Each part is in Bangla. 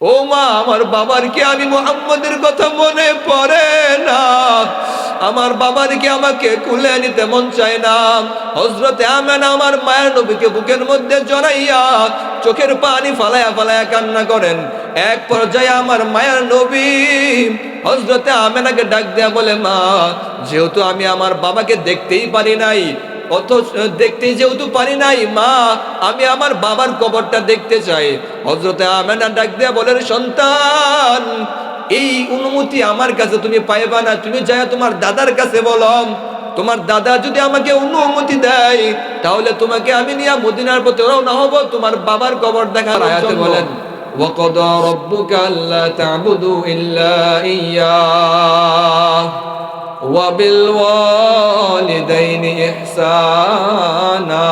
ও মা, আমার বাবার কি আমি মোহাম্মদের কথা মনে পড়ে না? আমার বাবার কি আমাকে কুলে নিতে মন চায় না? হজরতে আমেন আমার মায়ের নবীকে বুকের মধ্যে জড়াইয়া চোখের পানি ফালায়া ফালায়া কান্না করেন। এক পর্যায়ে আমার মায়ের নবী হজরতে আমেনাকে ডাক দেয়া বলে, মা, যেহেতু আমি আমার বাবাকে দেখতেই পারি নাই অত দেখতে যেহেতু পারি নাই মা আমি আমার বাবার কবরটা দেখতে চাই হজরতে আমেনা ডাক দেয়া বলেন সন্তান এই অনুমতি আমার কাছে তুমি পাইবা না তুমি যাই তোমার দাদার কাছে বলো তোমার দাদা যদি আমাকে অনুমতি দেয় তাহলে তোমাকে আমি নিয়ে মদিনার প্রতি রওনা হব তোমার বাবার কবর দেখার আয়াতে বলেন وقضى ربك ألا تعبدوا إلا إياه وبالوالدين إحسانا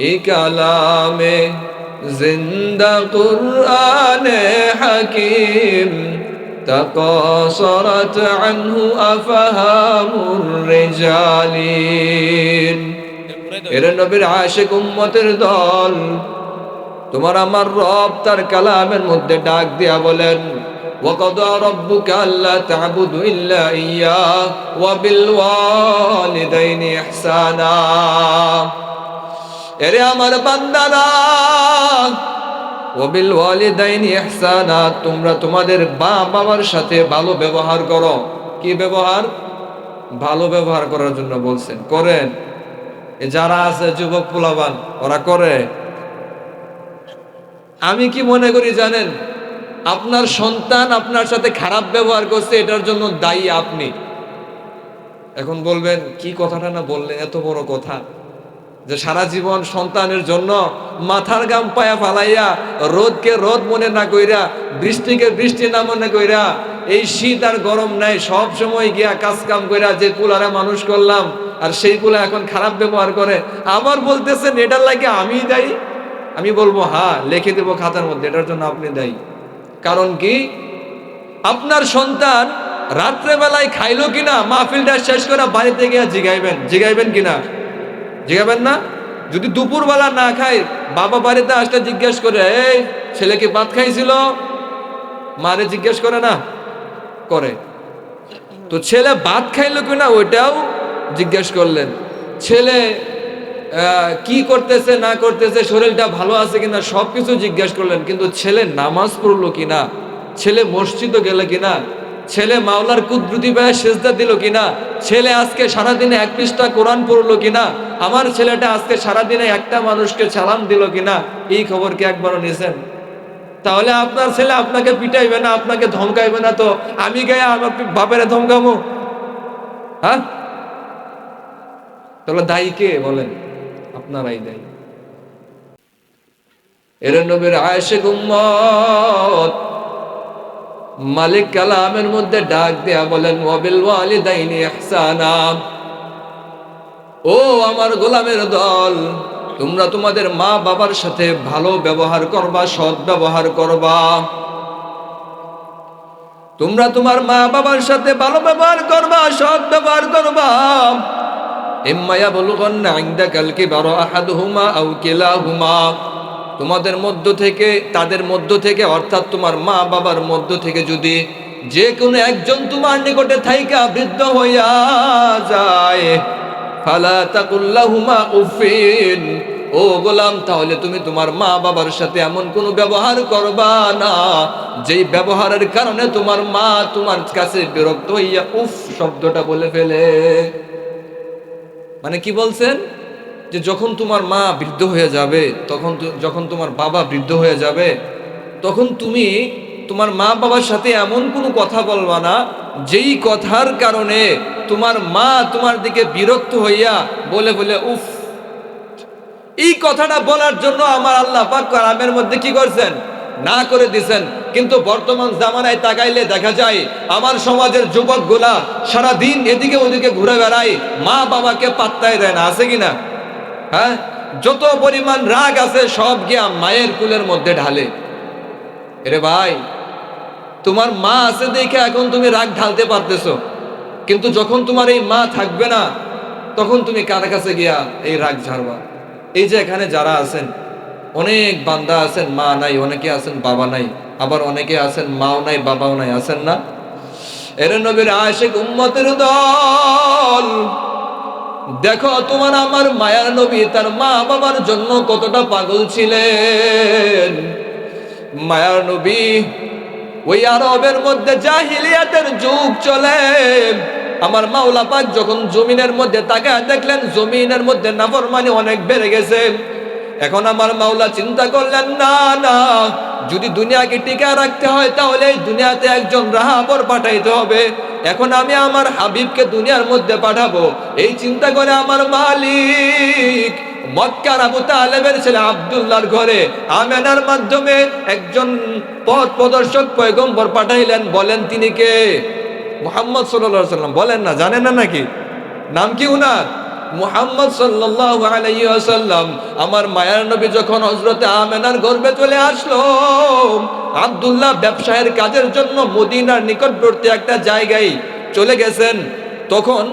এই কালামে জিন্দা কুরআন হাকিম تقاصرت عنه أفهام الرجالين এর নবীর আশেক উম্মতের দল তোমার আমার রব তার কালামের মধ্যে ডাক দিয়া বলেন وقضى ربك ألا تعبدوا إلا إياه وبالوالدين إحسانا এরে আমার বান্দারা ওবিল ওয়ালিদাইনি ইহসানা তোমরা তোমাদের মা বাবার সাথে ভালো ব্যবহার করো কি ব্যবহার ভালো ব্যবহার করার জন্য বলছেন করেন এ যারা আছে যুবক পোলাবান ওরা করে আমি কি মনে করি জানেন আপনার সন্তান আপনার সাথে খারাপ ব্যবহার করছে, এটার জন্য দায়ী আপনি। এখন বলবেন, কি কথাটা না বললেন এত বড় কথা? যে সারা জীবন সন্তানের জন্য মাথার গাম পায়া ফালাইয়া, রোদকে রোদ মনে না কইরা, বৃষ্টিকে বৃষ্টি না মনে কইরা, এই শীত আর গরম নাই, সব সময় গিয়া কাজ কাম কইরা যে পুলারা মানুষ করলাম, আর সেই পুলা এখন খারাপ ব্যবহার করে। আবার বলতেছেন, এটার লাগে আমি দায়ী? আমি বলব হ্যাঁ লিখে দেবো খাতার মধ্যে, এটার জন্য আপনি দায়ী। কারণ কি? আপনার সন্তান রাত্রেবেলায় খাইলো কিনা, মাহফিলটা শেষ করে বাড়িতে গিয়ে জিগাইবেন। জিগাইবেন কিনা? জিগাবেন না? যদি দুপুরবেলা না খায়, বাবা বাড়িতে আসলে জিজ্ঞেস করে, এই, ছেলে কি ভাত খাইছিল? মারে জিজ্ঞেস করে না, করে। তো ছেলে ভাত খাইলো কিনা, ওইটাও জিজ্ঞেস করলেন। ছেলে কি করতেছে, না করতেছে, শরীরটা ভালো আছে কিনা সব কিছু জিজ্ঞেস করলেন, কিন্তু ছেলে নামাজ পড়ল কিনা? ছেলে মসজিদও গেলে কিনা? ছেলে মাওলার কুদরতি পায়ে সেজদা দিল কিনা? ছেলে আজকে সারাদিনে এক পৃষ্ঠা কোরআন পড়ল কিনা? আমার ছেলেটা আজকে সারাদিনে একটা মানুষকে সালাম দিল কিনা? এই খবর কি একবারও নিয়েছেন তাহলে আপনার ছেলে আপনাকে পিটাইবে না, আপনাকে ধমকাইবে না তো? আমি গায়ে আমার বাপেরে ধমকামো? হ্যাঁ? তাহলে দায়ী কে বলেন? আপনারাই দায়ী। এর নবীর আয়েশে উম্মত, মালিক কালামের মধ্যে ডাক দেয়া বলেন, ওয়াবিল ওয়ালিদাইনি ইহসানা। ও আমার গোলামের দল, তোমরা তোমাদের মা বাবার সাথে ভালো ব্যবহার করবা, সৎ ব্যবহার করবা। তোমরা তোমার মা বাবার সাথে ভালো ব্যবহার করবা, সৎ ব্যবহার করবা। ইম্মায়া বলুগন্না ইন্দা কালকে বারো আউ কিলাহুমা। তোমাদের মধ্য থেকে, তাদের মধ্য থেকে, অর্থাৎ তোমার মা বাবার মধ্য থেকে যদি যে কোনো একজন তোমার নিকটে থাইকা বৃদ্ধ হইয়া যায় ও গোলাম, তাহলে তুমি তোমার মা বাবার সাথে এমন কোনো ব্যবহার করবা না, যেই ব্যবহারের কারণে তোমার মা তোমার কাছে বিরক্ত হইয়া উফ শব্দটা বলে ফেলে। মানে কি বলছেন? যে যখন তোমার মা বৃদ্ধ হয়ে যাবে, তখন যখন তোমার বাবা বৃদ্ধ হয়ে যাবে, তখন তুমি তোমার মা বাবার সাথে এমন কোনো কথা বলবা না, যেই কথার কারণে তোমার মা তোমার দিকে বিরক্ত হইয়া বলে বলে, উফ, এই কথাটা বলার জন্য আমার আল্লাহ পাক কালামের মধ্যে কি করছেন? না করে দিছেন। কিন্তু বর্তমান জামানায় তাকাইলে দেখা যায়, আমার সমাজের যুবকগুলা সারা দিন এদিকে ওদিকে ঘুরে বেড়ায়, মা বাবাকে পাত্তাই দেয় না। আছে কিনা হ্যাঁ? যত পরিমাণ রাগ আছে, সব গিয়া মায়ের কুলের মধ্যে ঢালে। এরে ভাই, তোমার মা আছে দেখে এখন তুমি রাগ ঢালতে পারতেছো। কিন্তু যখন তোমার এই মা থাকবে না, তখন তুমি কার কাছে গিয়া এই রাগ ঝাড়বা? এই যে এখানে যারা আছেন অনেক বান্দা আছেন, মা নাই, অনেকে আছেন, বাবা নাই, আবার অনেকে আছেন, মাও নাই, বাবাও নাই, আছেন না? এর নবীর আশেক উম্মতের দল, দেখো, তোমার আমার মায়ার নবী, তার মা বাবার জন্য কতটা পাগল ছিলেন। মায়ার নবী, ওই আরবের মধ্যে জাহিলিয়াতের যুগ চলে। আমার মাওলা পাক যখন জমিনের মধ্যে তাকায় দেখলেন, জমিনের মধ্যে নাফরমানি অনেক বেড়ে গেছে। এখন আমার মাওলা চিন্তা করলেন, না না, যদি দুনিয়াকে টিকা রাখতে হয় তাহলে দুনিয়াতে একজন রাহাবর পাঠাইতে হবে। এখন আমি আমার হাবিবকে দুনিয়ার মধ্যে পাঠাবো। এই চিন্তা করে আমার মালিক মক্কার আবু তালেবের ছেলে আব্দুল্লাহর ঘরে আমেনার মাধ্যমে একজন পথ প্রদর্শক পয়গম্বর পাঠাইলেন। বলেন, তিনি কে? মুহাম্মদ সাল্লাম বলেন না, জানেন না নাকি? নাম কি উনার? মুহাম্মদ সাল্লাল্লাহু আলাইহি ওয়াসাল্লাম, আমার মায়ার নবী যখন হযরতে আমেনার গর্ভে চলে আসলো, আব্দুল্লাহ ব্যবসায়ের কাজের জন্য মদিনার নিকটবর্তী একটা জায়গায় চলে গেছেন। তখন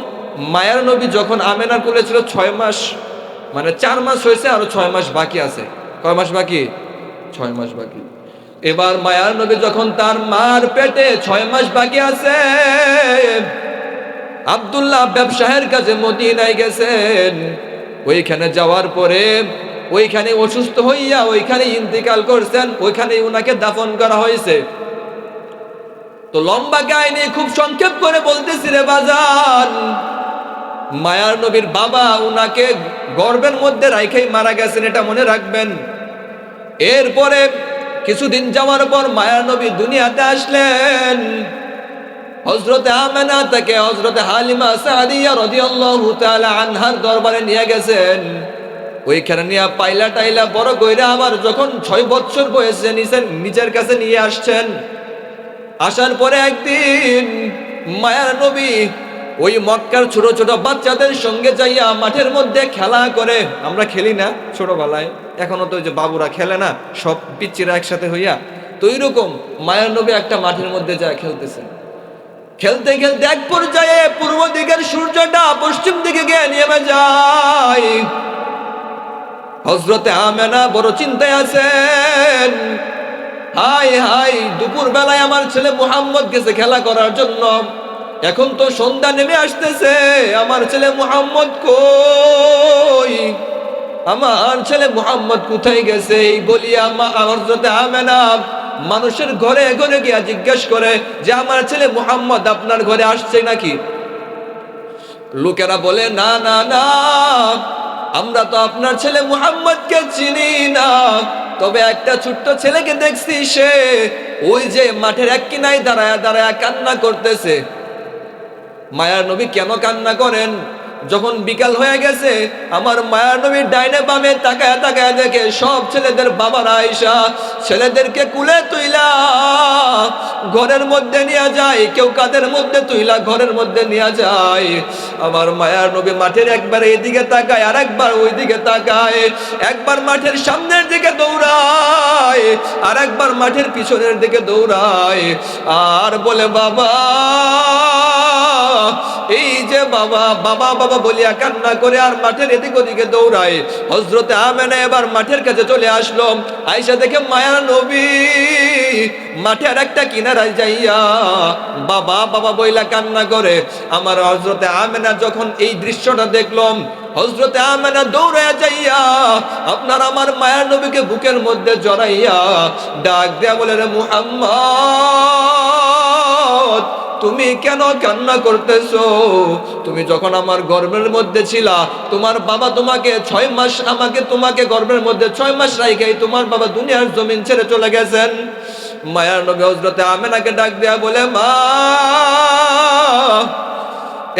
মায়ার নবী যখন আমেনার কোলে ছিল ছয় মাস মানে চার মাস হয়েছে আরও ছয় মাস বাকি আছে। কয় মাস বাকি? ছয় মাস বাকি। এবার মায়ার নবী যখন তার মার পেটে ছয় মাস বাকি আছে আব্দুল্লাহ ব্যবসায়ের কাছে মদিনায় গেছেন। ওইখানে যাওয়ার পরে ওইখানে অসুস্থ হইয়া ওইখানে ইন্তিকাল করছেন ওইখানে ওনাকে দাফন করা হয়েছে। তো লম্বা কাহিনী খুব সংক্ষেপ করে বলতেছি রে বাজান। মায়ার নবীর বাবা উনাকে গর্বের মধ্যে রাইখাই মারা গেছেন, এটা মনে রাখবেন। এরপরে কিছুদিন যাওয়ার পর মায়ার নবী দুনিয়াতে আসলেন। হজরতে আমেনা থেকে হজরতে হালিমা সাদিয়া রাদিয়াল্লাহু তাআলা আনহার দরবারে নিয়ে গেছেন। ওইখানে নিয়ে পাইলা টাইলা বড় কইরা আবার যখন ছয় বছর বয়সে নিছেন, নিজের কাছে নিয়ে আসছেন। আসার পরে একদিন মায়ার নবী ওই মক্কার ছোট ছোট বাচ্চাদের সঙ্গে যাইয়া মাঠের মধ্যে খেলা করে, আমরা খেলি না ছোটবেলায়, এখনও তো যে বাবুরা খেলে না, সব পিচ্চিরা একসাথে হইয়া, তো রকম মায়ার নবী একটা মাঠের মধ্যে যায় খেলতেছেন। খেলতে খেলতে এক পর্যায়ে পূর্ব দিকের সূর্যটা পশ্চিম দিকে গিয়ে নেমে যায়। হজরতে আমেনা বড় চিন্তায় আছেন হাই হাই দুপুর বেলায় আমার ছেলে মুহাম্মদ গেছে খেলা করার জন্য। এখন তো সন্ধ্যা নেমে আসতেছে, আমার ছেলে মুহাম্মদ কই? আমার ছেলে মুহাম্মদ কোথায় গেছে? এই বলিয়া আমার হজরতে আমেনা মানুষের ঘরে ঘরে গিয়া জিজ্ঞেস করে যে, আমার ছেলে মুহাম্মদ আপনার ঘরে আসছে নাকি? লোকেরা বলে, না না না, আমরা তো আপনার ছেলে মুহাম্মদকে চিনি না। তবে একটা ছোট্ট ছেলেকে দেখছি সে ওই যে মাঠের এক কিনাই দাঁড়ায় দাঁড়ায় কান্না করতেছে। মায়ার নবী কেন কান্না করেন? যখন বিকাল হয়ে গেছে, আমার মায়ার নবীর ডাইনে বামে তাকায় তাকায় দেখে সব ছেলেদের বাবার আয়সা ছেলেদেরকে কুলে তুইলা, ঘরের মধ্যে নিয়ে যায়, কেউ কাদের মধ্যে তুইলা, ঘরের মধ্যে নিয়ে যায়। আমার মায়ার নবী মাঠের একবার এইদিকে তাকায় আর একবার ওই দিকে তাকায়, একবার মাঠের সামনের দিকে দৌড়ায় আর একবার মাঠের পিছনের দিকে দৌড়ায়। আর বলে, বাবা বাবা বাবা বাবা বলিয়া কান্না করে আর মাঠের এদিক ওদিকে দৌড়ায়। হজরতে আমেনা এবার মাঠের কাছে চলে আসলো। দেখে, মায়া নবী, মাঠের একটা যাইয়া বাবা বাবা বইলা কান্না করে। আমার হজরতে আমেনা যখন এই দৃশ্যটা দেখলাম হজরতে আমেনা দৌড়ে যাইয়া আপনার আমার মায়ার নবীকে বুকের মধ্যে জড়াইয়া ডাক দেয়া বলে, রে মুহাম্মদ তুমি কেন কান্না করতেছো? তুমি যখন আমার গর্বের মধ্যে ছিলা, তোমার বাবা তোমাকে ছয় মাস আমাকে, তোমাকে গর্বের মধ্যে ছয় মাস রাইখাই তোমার বাবা দুনিয়ার জমিন ছেড়ে চলে গেছেন। মায়ার নবী হজরতে আমেনাকে ডাক দেয়া বলে, মা,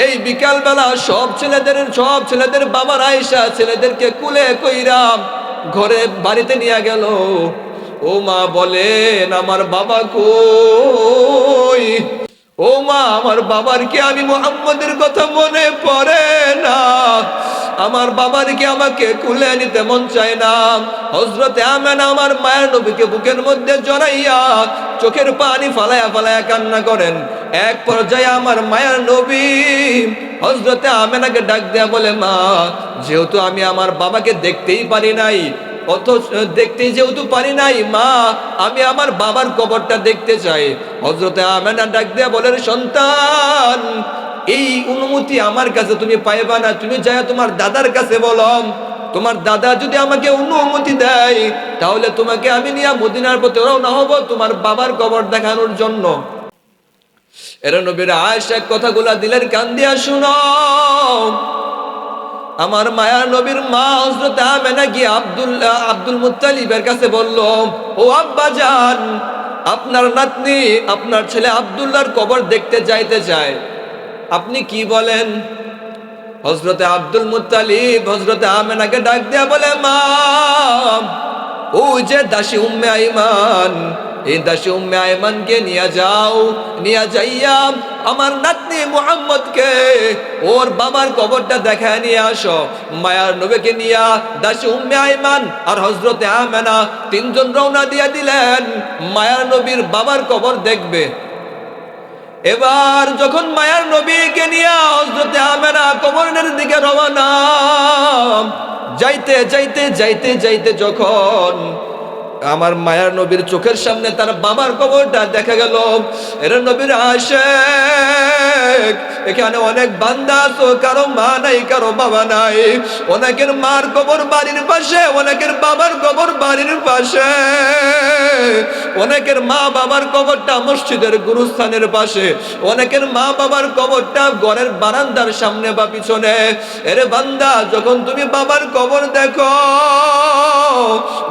এই বিকাল বেলা সব ছেলেদের সব ছেলেদের বাবার আয়সা ছেলেদেরকে কুলে কইরাম ঘরে বাড়িতে নিয়ে গেল। ও মা বলেন, আমার বাবা কই? ও মা, আমার বাবার কি আমি মোহাম্মদের কথা মনে পড়ে না? আমার বাবার কি আমাকে কুলে নিতে মন চায় না? হজরতে আমেন আমার মায়ের নবীকে বুকের মধ্যে জড়াইয়া চোখের পানি ফালায়া ফালায়া কান্না করেন। এক পর্যায়ে আমার মায়ের নবী হজরতে আমেনাকে ডাক দেয়া বলে, মা, যেহেতু আমি আমার বাবাকে দেখতেই পারি নাই অত দেখতে যেহেতু পারি নাই, মা, আমি আমার বাবার কবরটা দেখতে চাই। হজরতে আমেনা ডাক দেয়া বলেন সন্তান, এই অনুমতি আমার কাছে তুমি পাইবা না। তুমি যাই তোমার দাদার কাছে বলো। তোমার দাদা যদি আমাকে অনুমতি দেয়, তাহলে তোমাকে আমি নিয়ে মদিনার প্রতি রওনা হব তোমার বাবার কবর দেখানোর জন্য। এরা নবীর আয়েশা, কথাগুলা দিলের কান দিয়া শুনো। আমার মায়া নবীর মা হজরত আমেনা গিয়ে আব্দুল্লাহ, আব্দুল মুতালিবের কাছে বলল, ও আব্বা যান আপনার নাতনি, আপনার ছেলে আব্দুল্লাহর কবর দেখতে যাইতে চায়। আপনি কি বলেন? হজরতে আব্দুল মুতালিব হজরতে আমেনাকে ডাক দেয়া বলে, মা ও যে দাসী উম্মে আইমান এই দাসী উম্মে আইমানকে নিয়ে যাও, নিয়ে যাইয়া আমার নাতনি মুহাম্মদকে, ওর বাবার কবরটা দেখায় নিয়ে আসো। মায়ার নবীকে নিয়া দাসী উম্মে আইমান আর হজরতে আমেনা তিনজন রওনা দিয়ে দিলেন। মায়ার নবীর বাবার কবর দেখবে। এবার যখন মায়ার নবীকে নিয়ে হজরতে আমেনা কবরের দিকে রওনা, যাইতে যাইতে যাইতে যাইতে যখন আমার মায়ার নবীর চোখের সামনে তার বাবার কবরটা দেখা গেল। এরা নবীর আসে এখানে অনেক বান্দা আছো, কারও মা নাই, কারও বাবা নাই। অনেকের মার কবর বাড়ির পাশে, অনেকের বাবার কবর বাড়ির পাশে। অনেকের মা বাবার কবরটা মসজিদের গুরুস্থানের পাশে। অনেকের মা বাবার কবরটা ঘরের বারান্দার সামনে বা পিছনে। এরে বান্দা, যখন তুমি বাবার কবর দেখো,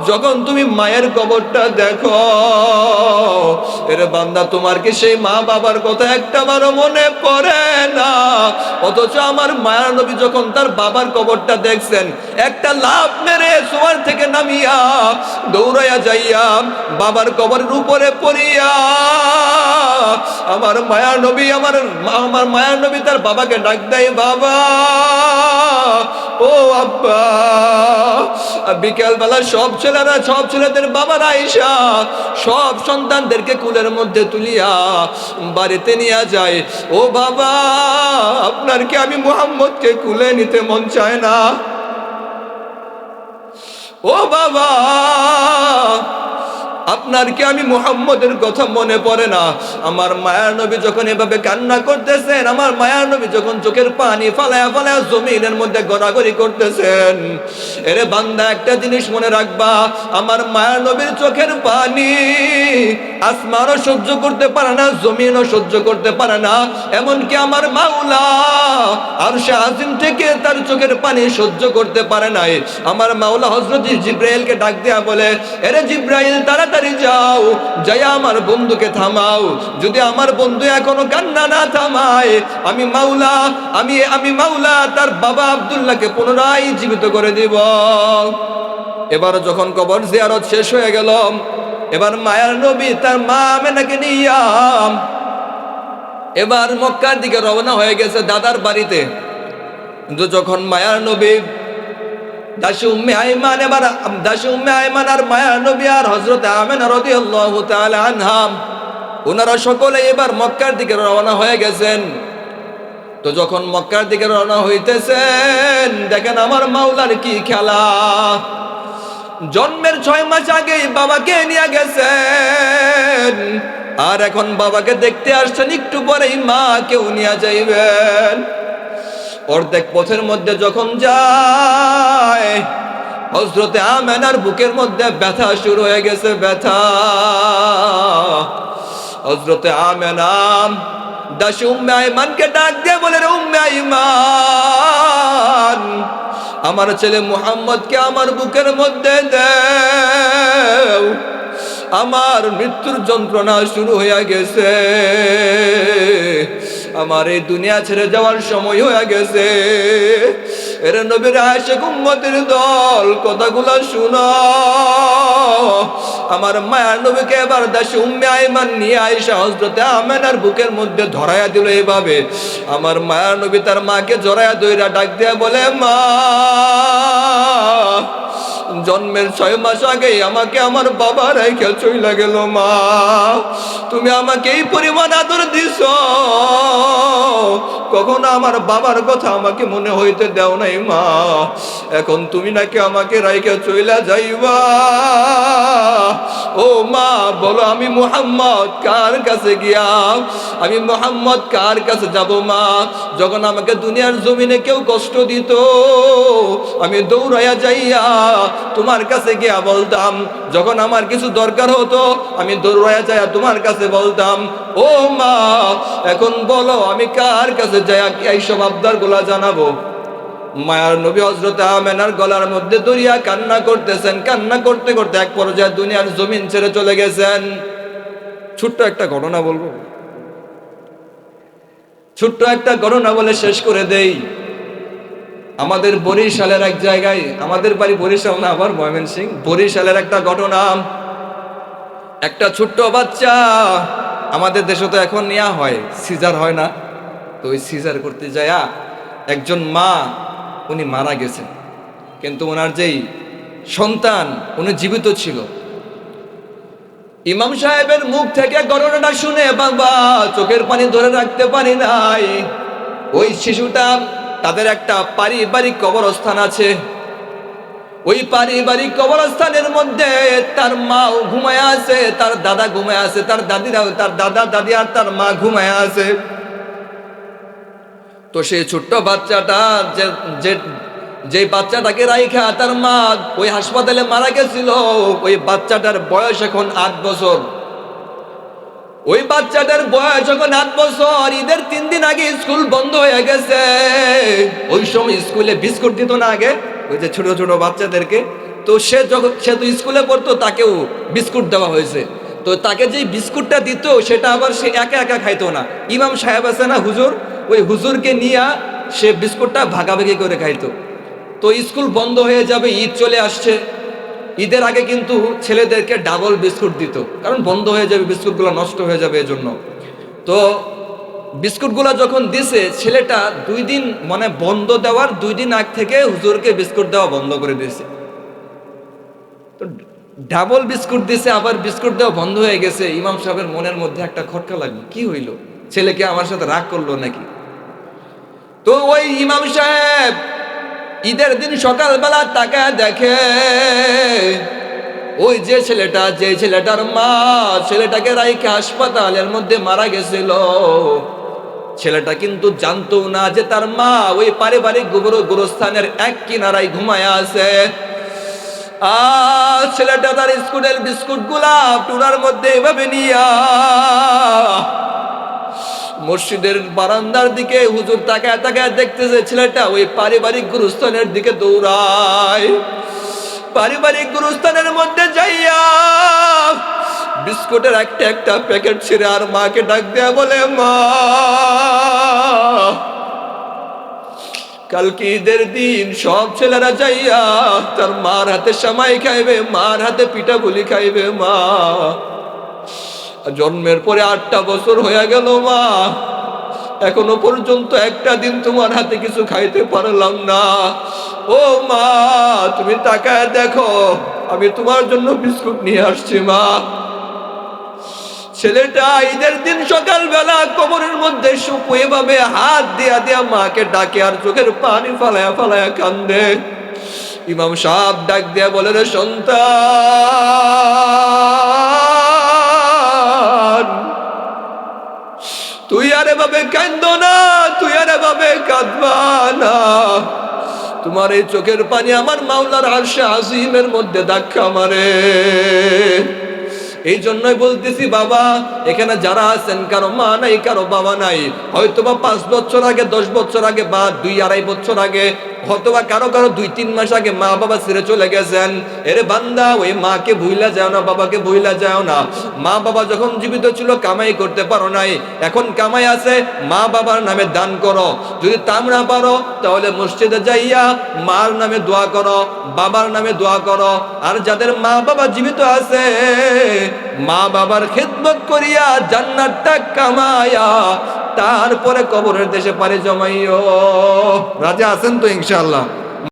যখন তুমি মায়ের কবরটা দেখো। এরে বান্দা তোমার কি সেই মা বাবার কথা একটা বারো মনে পড়ে না? অথচ আমার মায়ের নবী যখন তার বাবার কবরটা দেখছেন, একটা লাভ মেরে সোয়ার থেকে নামিয়া দৌড়াইয়া যাইয়া বাবার কবরের উপরে পড়িয়া আমার মায়ার নবী, আমার আমার মায়ার নবী তার বাবাকে ডাক দেয়, বাবা, ও আব্বা বিকেল বেলা সব ছেলেরা, সব ছেলেদের বাবার আইসা, সব সন্তানদেরকে কুলের মধ্যে তুলিয়া বাড়িতে নিয়ে যায়। ও বাবা, আপনার কি আমি মোহাম্মদকে কুলে নিতে মন চায় না? ও বাবা আপনার কি আমি মুহাম্মদের কথা মনে পড়ে না? আমার মায়ার নবী যখন এভাবে কান্না করতেছেন, আমার মায়ার নবী যখন চোখের পানি ফালায়া ফালায়া জমিনের মধ্যে গড়াগড়ি করতেছেন, এরে বান্দা, একটা জিনিস মনে রাখবা, আমার মায়ার নবীর চোখের পানি আসমানও সহ্য করতে পারে না, জমিনও সহ্য করতে পারে না, এমনকি আমার মাওলা আর আজিম থেকে তার চোখের পানি সহ্য করতে পারে নাই। আমার মাওলা হজরত জিব্রাইলকে ডাক দেয়া বলে, এরে জিব্রাইল তাড়াতাড়ি যাও, যাইয়া আমার বন্ধুকে থামাও। যদি আমার বন্ধু এখনও কান্না না থামায়, আমি মাওলা, আমি আমি মাওলা তার বাবা আব্দুল্লাহকে পুনরায় জীবিত করে দিব। এবার যখন কবর জিয়ারত শেষ হয়ে গেল, এবার মায়ার নবী তার মা আমেনাকে নিয়াম এবার মক্কার দিকে রওনা হয়ে গেছে দাদার বাড়িতে। কিন্তু যখন মায়ার নবী দাসী উম্মে আইমান এবার দাসী উম্মে আইমান আর মায়ার নবী আর হজরত আমেনা রাদিয়াল্লাহু তাআলা আনহাম ওনারা সকলে এবার মক্কার দিকে রওনা হয়ে গেছেন। তো যখন মক্কার দিকে রওনা হইতেছেন, দেখেন আমার মাওলার কি খেলা। জন্মের ছয় মাস আগেই বাবাকে নিয়ে গেছেন। আর এখন বাবাকে দেখতে আসছেন, একটু পরেই মা কেউ নিয়ে যাইবেন। অর্ধেক পথের মধ্যে যখন যায় হজরতে আমেনার বুকের মধ্যে ব্যথা শুরু হয়ে গেছে, ব্যথা। হজরতে আমেনাম দাসী উম্মে ডাক দিয়ে বলে, রে উম্মে আমার ছেলে মুহাম্মদকে আমার বুকের মধ্যে দেও। আমার মৃত্যুর যন্ত্রণা শুরু হয়ে গেছে। আমার এই দুনিয়া ছেড়ে যাওয়ার সময় হয়ে গেছে। এর নবীর আশে উম্মতের দল, কথাগুলো শুনো। আমার মায়ার নবীকে এবার দাসী উম্মে আইমান নিয়ে আইসা হজরতে আমেনার বুকের মধ্যে ধরাইয়া দিল এইভাবে আমার মায়ার নবী তার মাকে জড়াইয়া দইরা ডাক দিয়া বলে, মা জন্মের ছয় মাস আগে আমাকে আমার বাবা রেখে চইলা গেল মা। তুমি আমাকে এই পরিমাণ আদর দিছ। কখনো আমার বাবার কথা আমাকে মনে হইতে দেও নাই মা। এখন তুমি নাকি আমাকে রাইকে চইলা যাইবা। ও মা, বলো আমি মোহাম্মদ কার কাছে গিয়া? আমি মোহাম্মদ কার কাছে যাব মা? যখন আমাকে দুনিয়ার জমিনে কেউ কষ্ট দিত, আমি দৌড়াইয়া যাইয়া তোমার কাছে গিয়া বলতাম, যখন আমার কিছু দরকার হতো, আমি দৌড়াইয়া যাইয়া তোমার কাছে বলতাম, ও মা, এখন বলো, আমি কার কাছে যাইয়া কি এইসব আবদারগুলা জানাব? মায়ার নবী হজরত আমেনার গলার মধ্যে দরিয়া কান্না করতেছেন। কান্না করতে করতে এক পর্যায়ে দুনিয়ার জমিন ছেড়ে চলে গেছেন। ছোট্ট একটা ঘটনা বলব। ছোট্ট একটা ঘটনা বলে শেষ করে দেই। আমাদের বরিশালের এক জায়গায়, আমাদের বাড়ি বরিশাল না আবার ময়মেন সিং বরিশালের একটা ঘটনা। একটা ছোট্ট বাচ্চা আমাদের দেশে তো এখন নেওয়া হয়, সিজার হয় না। তো ওই সিজার করতে যায়া একজন মা, উনি মারা গেছেন। কিন্তু ওনার যেই সন্তান, উনি জীবিত ছিল। ইমাম সাহেবের মুখ থেকে ঘটনাটা শুনে বাবা, চোখের পানি ধরে রাখতে পারি নাই। ওই শিশুটা তাদের একটা পারিবারিক কবরস্থান আছে। ওই পারিবারিক কবরস্থানের মধ্যে তার মাও ঘুমায় আছে, তার দাদা ঘুমায় আছে, তার দাদিরাও, তার দাদা, দাদি আর তার মা ঘুমায় আছে। তো সেই ছোট্ট বাচ্চাটা যে যে যে বাচ্চাটাকে রাইখা তার মা ওই হাসপাতালে মারা গেছিল, ওই বাচ্চাটার বয়স এখন আট বছর। ওই বাচ্চাটার বয়স যখন আট বছর, ঈদের তিন দিন আগে স্কুল বন্ধ হয়ে গেছে। ওই সময় স্কুলে বিস্কুট দিত না আগে, ওই যে ছোট ছোট বাচ্চাদেরকে। তো সে যখন, সে তো স্কুলে পড়তো, তাকেও বিস্কুট দেওয়া হয়েছে। তো তাকে যে বিস্কুটটা দিত, সেটা আবার সে একা একা খাইতো না। ইমাম সাহেব আছে না হুজুর? ওই হুজুরকে নিয়ে সে বিস্কুটটা ভাগাভাগি করে খাইতো। তো স্কুল বন্ধ হয়ে যাবে, ঈদ চলে আসছে। ঈদের আগে কিন্তু ছেলেদেরকে ডাবল বিস্কুট দিত। কারণ বন্ধ হয়ে যাবে, বিস্কুটগুলো নষ্ট হয়ে যাবে এজন্য। তো বিস্কুটগুলো যখন দিছে, ছেলেটা দুই দিন মানে বন্ধ দেওয়ার দুই দিন আগ থেকে হুজুরকে বিস্কুট দেওয়া বন্ধ করে দিয়েছে। তো ডাবল বিস্কুট দিছে, আবার বিস্কুট দেওয়া বন্ধ হয়ে গেছে। ইমাম সাহেবের মনের মধ্যে একটা খটকা লাগল, কি হইল? ছেলেকে আমার সাথে রাগ করল নাকি? তো ওই ইমাম সাহেব ঈদের দিন সকালবেলা তাকে দেখে, ওই যে ছেলেটা, যে ছেলেটার মা, ছেলেটাকে রাইকে হাসপাতালের মধ্যে মারা গেছিল। ছেলেটা কিন্তু জানতো না যে তার মা ওই পারিবারিক গোবর গোরস্থানের এক কিনারায় ঘুমায় আছে। আর ছেলেটা তার স্কুলের বিস্কুটগুলা টুনার মধ্যে এভাবে নিয়া মসজিদের বারান্দার দিকে হুজুর তাকায় তাকায় দেখতেছে ছেলেটা ওই পারিবারিক গুরুস্থানের দিকে দৌড়ায়। পারিবারিক গুরুস্থানের মধ্যে যাইয়া বিস্কুটের একটা একটা প্যাকেট ছিঁড়ে আর মাকে ডাক দেয়া বলে, মা, কালকে ঈদের দিন সব ছেলেরা যাইয়া তার মার হাতে সামাই খাইবে, মার হাতে পিঠা বলি খাইবে, মা। জন্মের পরে আটটা বছর হয়ে গেল, মা। এখনও পর্যন্ত একটা দিন তোমার হাতে কিছু খাইতে পারলাম না। ও মা, তুমি তাকায় দেখো, আমি তোমার জন্য বিস্কুট নিয়ে আসছি, মা। ছেলেটা ঈদের দিন সকালবেলা কবরের মধ্যে সুপু এভাবে হাত দিয়া দিয়া মাকে ডাকে আর চোখের পানি ফালায়া ফালায়া কান্দে। ইমাম সাহেব ডাক দিয়া বলে, রে সন্তান! তুই আর এভাবে কান্দ না, তুই আর এভাবে কাঁদবা না। তোমার এই চোখের পানি আমার মাওলার আরশে আজিমের মধ্যে ধাক্কা মারে। এই জন্যই বলতেছি, বাবা, এখানে যারা আছেন, কারও মা নাই, কারও বাবা নাই হয়তো বা পাঁচ বছর আগে, দশ বছর আগে বা দুই আড়াই বছর আগে হয়তোবা কারও কারও দুই, তিন মাস আগে মা বাবা ছেড়ে চলে গেছেন। এরে বান্দা, ওই মাকে ভুইলা যাও না, বাবাকে ভুইলা যাও না। মা বাবা যখন জীবিত ছিল, কামাই করতে পারো নাই। এখন কামাই আছে, মা বাবার নামে দান করো। যদি তাম না পারো, তাহলে মসজিদে যাইয়া মার নামে দোয়া করো, বাবার নামে দোয়া করো। আর যাদের মা বাবা জীবিত আছে মা বাবার খেদমত করিয়া জান্নাতটা কামায়া তারপরে কবরের দেশে পারে জমাইও। রাজা আছেন তো ইনশাআল্লাহ?